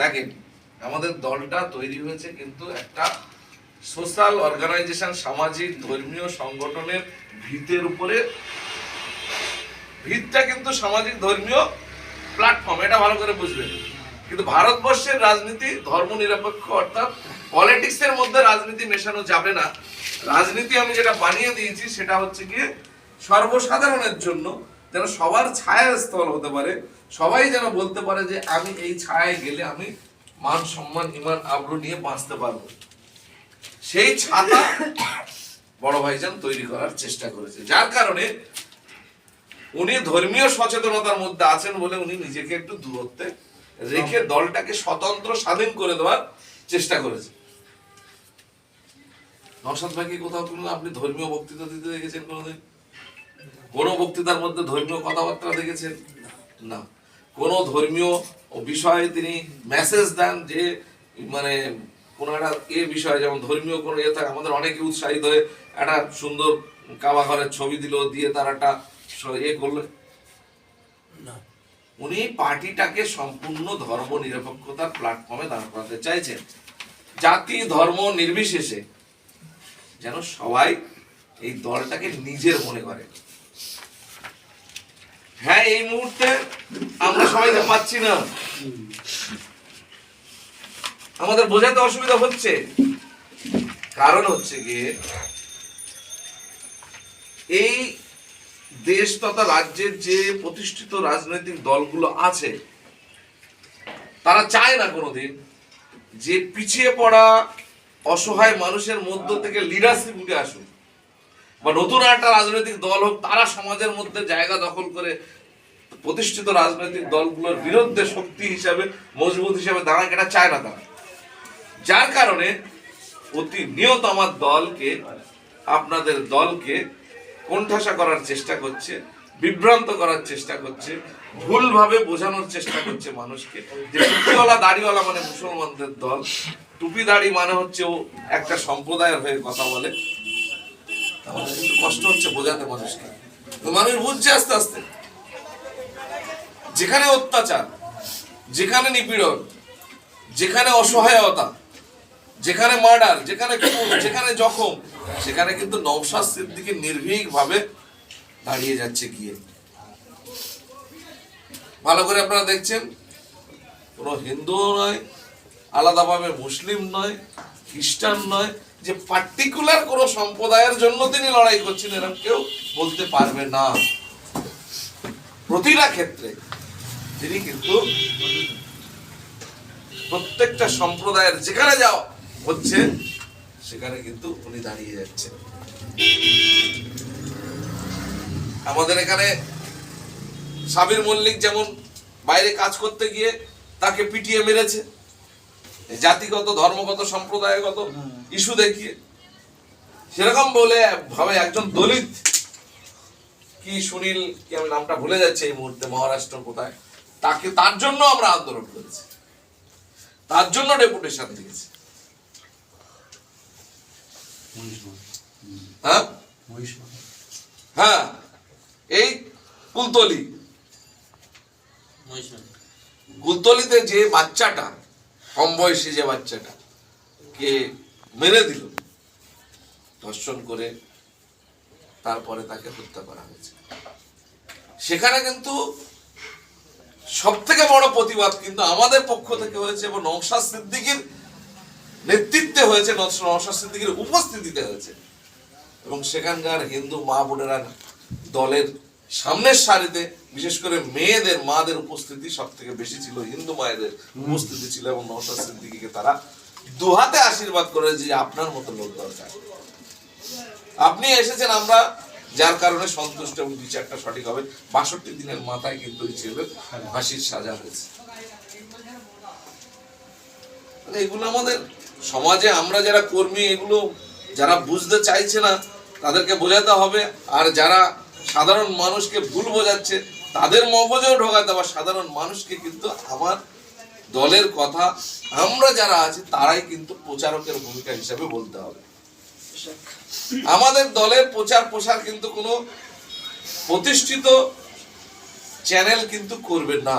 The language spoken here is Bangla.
দেখেন, আমাদের দলটা তৈরি হয়েছে কিন্তু একটা সোশ্যাল অর্গানাইজেশন, সামাজিক, ধর্মীয় সংগঠনের ভিতের উপরে। ভিতটা কিন্তু সামাজিক, ধর্মীয় প্ল্যাটফর্ম এটা ভালো করে বুঝবেন। কিন্তু ভারতবর্ষের রাজনীতি ধর্ম নিরপেক্ষ অর্থাৎ পলিটিক্সের মধ্যে রাজনীতি মেশানো যাবে না। রাজনীতি আমি যেটা বানিয়ে দিয়েছি সেটা হচ্ছে কি সর্বসাধারণের জন্য যেন সবার ছায়াস্থল হতে পারে। সবাই যেন বলতে পারে যে, আমি এই ছায়ায় গেলে আমি মান সম্মান, ইমান আব্রু নিয়ে বাঁচতে পারব। সেই ছাতা বড় ভাইজান তৈরি করার চেষ্টা করেছে। যার কারণে উনি ধর্মীয় সচেতনতার মধ্যে আছেন বলে উনি নিজেকে একটু দূরত্বে রেখে দলটাকে স্বতন্ত্র, স্বাধীন করে দেওয়ার চেষ্টা করেছে। নসাদ ভাইকে কোথাও কোনো আপনি ধর্মীয় বক্তৃতা দিতে দেখেছেন কোনোদিন? কোন বক্তৃতার মধ্যে ধর্মীয় কথাবার্তা দেখেছেন? না। কোন ধর্মীয় বিষয়ে তিনি মেসেজ দেন যে মানে কোন একটা এ বিষয়ে যেমন ধর্মীয় কোনো ইয়ে থাকে আমাদের অনেকে উৎসাহিত হয়ে একটা সুন্দর কাবা ঘরের ছবি দিল দিয়ে তার একটা ইয়ে করল। উনি পার্টিটাকে সম্পূর্ণ ধর্ম নিরপেক্ষতার প্ল্যাটফর্মে দাঁড় করাতে চাইছেন। জাতি ধর্ম নির্বিশেষে যেন সবাই এই দলটাকে নিজের মনে করে। হ্যাঁ এই মুহূর্তে আমরা সবাইকে পাচ্ছি না। আমাদের বোঝাতে অসুবিধা হচ্ছে। কারণ হচ্ছে গিয়ে এই দেশ তথা রাজ্যের যে প্রতিষ্ঠিত রাজনৈতিক দলগুলো আছে, তারা চায় না কোনোদিন যে পিছিয়ে পড়া অসহায় মানুষের মধ্য থেকে লিডারশিপ উঠে আসুক। বা নতুন একটা রাজনৈতিক দল হোক, তারা সমাজের মধ্যে জায়গা দখল করে প্রতিষ্ঠিত রাজনৈতিক দলগুলোর বিরুদ্ধে শক্তি হিসাবে, মজবুত হিসাবে দাঁড়াক, এটা চায় না তারা। যার কারণে অতি নিয়ত আমার দলকে, আপনাদের দলকে কোণঠাসা করার চেষ্টা করছে, বিভ্রান্ত করার চেষ্টা করছে, ভুলভাবে বোঝানোর চেষ্টা করছে মানুষকে যে টুপিওয়ালা, দাড়িওয়ালা মানে মুসলমানদের দল। টুপি, দাড়ি মানে হচ্ছে ও একটা সম্প্রদায়ের হয়ে কথা বলে। কিন্তু কষ্ট হচ্ছে বোঝাতে মানুষকে। মানুষ বুঝছে আস্তে আস্তে। যেখানে অত্যাচার, যেখানে নিপীড়ন, যেখানে অসহায়তা, যেখানে মার্ডার, যেখানে খুন, যেখানে জখম, সেখানে কিন্তু নৌশাদ সিদ্দিকি নির্ভীক ভাবে দাঁড়িয়ে যাচ্ছে গিয়ে। ভালো করে আপনারা দেখছেন, কোনো হিন্দুও নয় আলাদাভাবে মুসলিম নয়, খ্রিস্টান নয়, যে পার্টিকুলার কোনো সম্প্রদায়ের জন্য তিনি লড়াই করছেন এরকম কেউ বলতে পারবে না। প্রতিটা ক্ষেত্রে তিনি কিন্তু প্রত্যেকটা সম্প্রদায়ের যেখানে যাও হচ্ছে, সেখানে কিন্তু উনি দাঁড়িয়ে যাচ্ছেন। আমাদের এখানে সাবির মল্লিক যেমন বাইরে কাজ করতে গিয়ে তাকে পিটিয়ে মেরেছে জাতিগত ধর্মগত সম্প্রদায়গত ইস্যু দেখিয়ে সেরকম বলে ভাবে একজন দলিত কি সুনীল কি আমি নামটা ভুলে যাচ্ছি এই মুহূর্তে মহারাষ্ট্র কোথায়? তাকে তার জন্য আমরা আন্দোলন করেছি। তার জন্য ডেপুটেশন দিয়েছি। হ্যাঁ? হ্যাঁ। এই কুলতলি। কুলতলিতে যে বাচ্চাটা কম বয়সী যে বাচ্চাটা, কে মেরে দিল, ধর্ষণ করে তারপরে তাকে হত্যা করা হয়েছে। সেখানে কিন্তু সব থেকে বড় প্রতিবাদ কিন্তু আমাদের পক্ষ থেকে হয়েছে এবং নৌশাদ সিদ্দিকির নেতৃত্বে হয়েছে নৌশাদ সিদ্দিকির উপস্থিতিতে হয়েছে। এবং সেখানকার হিন্দু মা বোনেরা দলের সামনের সারিতে, বিশেষ করে মেয়েদের, মাদের উপস্থিতি সব থেকে বেশি ছিল, হিন্দু মায়েদের উপস্থিতি ছিল এবং নৌশাদ সিদ্দিকিকে তারা দুহাতে আশীর্বাদ করে যে আপনার মতো লোক দরকার। আপনি এসেছেন আমরা, যার কারণে সন্তুষ্ট এবং বিচারটা সঠিক হবে। বাষট্টি দিনের মাথায় কিন্তু ছেলের ফাঁসির সাজা হয়েছে। মানে এগুলো আমাদের সমাজে আমরা যারা কর্মী, এগুলো যারা বুঝতে চাইছে না, তাদেরকে বোঝাতে হবে। আর যারা সাধারণ মানুষকে ভুল বোঝাচ্ছে, তাদের মগজেও ঢোকাতে বা সাধারণ মানুষকে কিন্তু আমার দলের কথা আমরা যারা আছি, তারাই কিন্তু প্রচারকের ভূমিকা হিসেবে বলতে হবে। আমাদের দলের প্রচার প্রসার কিন্তু কোনো প্রতিষ্ঠিত চ্যানেল কিন্তু করবে না।